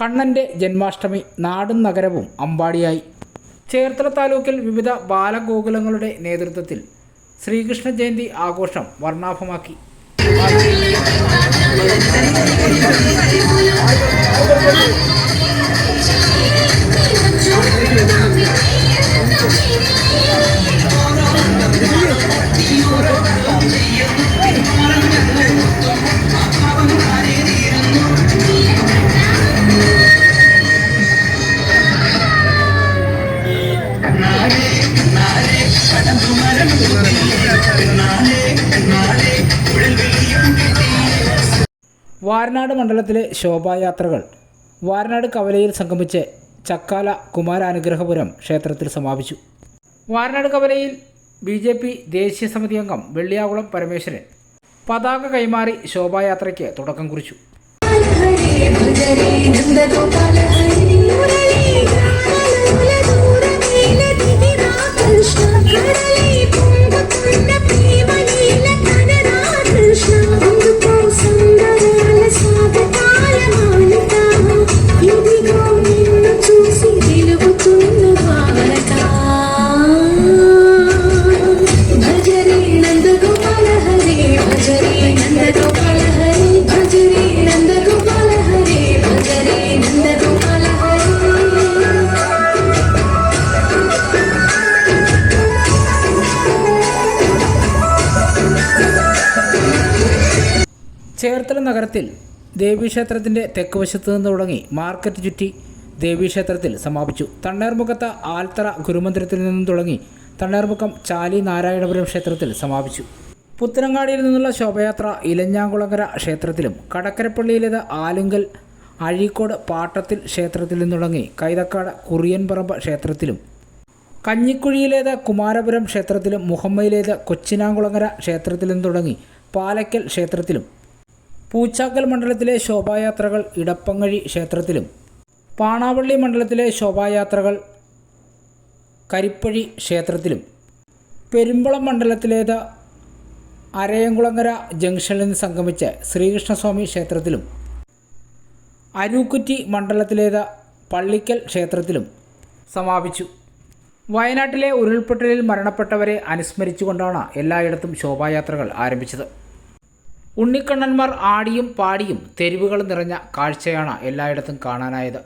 കണ്ണന്റെ ജന്മാഷ്ടമി നാടും നഗരവും അമ്പാടിയായി. ചേർത്തല താലൂക്കിൽ വിവിധ ബാലഗോകുലങ്ങളുടെ നേതൃത്വത്തിൽ ശ്രീകൃഷ്ണ ജയന്തി ആഘോഷം വർണാഭമാക്കി. വാരനാട് മണ്ഡലത്തിലെ ശോഭായാത്രകൾ. വാരനാട് കവലയിൽ സംഗമിച്ച് ചക്കാല കുമാരാനുഗ്രഹപുരം ക്ഷേത്രത്തിൽ സമാപിച്ചു. വാരനാട് കവലയിൽ ബി ജെ പി ദേശീയ സമിതി അംഗം വെള്ളിയാകുളം പരമേശ്വരൻ പതാക കൈമാറി ശോഭായാത്രയ്ക്ക് തുടക്കം കുറിച്ചു. ചേർത്തല നഗരത്തിൽ ദേവീക്ഷേത്രത്തിന്റെ തെക്ക് വശത്ത് നിന്ന് തുടങ്ങി മാർക്കറ്റ് ചുറ്റി ദേവീക്ഷേത്രത്തിൽ സമാപിച്ചു. തണ്ണേർമുഖത്ത് ആൽത്തറ ഗുരുമന്ദിരത്തിൽ നിന്നും തുടങ്ങി തണ്ണേർമുഖം ചാലി നാരായണപുരം ക്ഷേത്രത്തിൽ സമാപിച്ചു. പുത്തനങ്ങാടിയിൽ നിന്നുള്ള ശോഭയാത്ര ഇലഞ്ഞാങ്കുളങ്ങര ക്ഷേത്രത്തിലും കടക്കരപ്പള്ളിയിലേത് ആലുങ്കൽ അഴീക്കോട് പാട്ടത്തിൽ ക്ഷേത്രത്തിൽ നിന്ന് തുടങ്ങി കൈതക്കാട് കുറിയൻപറമ്പ് ക്ഷേത്രത്തിലും കഞ്ഞിക്കുഴിയിലേത് കുമാരപുരം ക്ഷേത്രത്തിലും മുഹമ്മയിലേത് കൊച്ചിനാങ്കുളങ്ങര ക്ഷേത്രത്തിൽ നിന്ന് തുടങ്ങി പാലക്കൽ ക്ഷേത്രത്തിലും പൂച്ചാക്കൽ മണ്ഡലത്തിലെ ശോഭായാത്രകൾ ഇടപ്പങ്ങഴി ക്ഷേത്രത്തിലും പാണാവള്ളി മണ്ഡലത്തിലെ ശോഭായാത്രകൾ കരിപ്പഴി ക്ഷേത്രത്തിലും പെരുമ്പളം മണ്ഡലത്തിലേത് അരയംകുളങ്ങര ജംഗ്ഷനിൽ നിന്ന് സംഗമിച്ച് ശ്രീകൃഷ്ണസ്വാമി ക്ഷേത്രത്തിലും അരൂക്കുറ്റി മണ്ഡലത്തിലേത് പള്ളിക്കൽ ക്ഷേത്രത്തിലും സമാപിച്ചു. വയനാട്ടിലെ ഉരുൾപൊട്ടലിൽ മരണപ്പെട്ടവരെ അനുസ്മരിച്ചുകൊണ്ടാണ് എല്ലായിടത്തും ശോഭായാത്രകൾ ആരംഭിച്ചത്. ഉണ്ണിക്കണ്ണന്മാർ ആടിയും പാടിയും തെരുവുകൾ നിറഞ്ഞ കാഴ്ചയാണ് എല്ലായിടത്തും കാണാനായത്.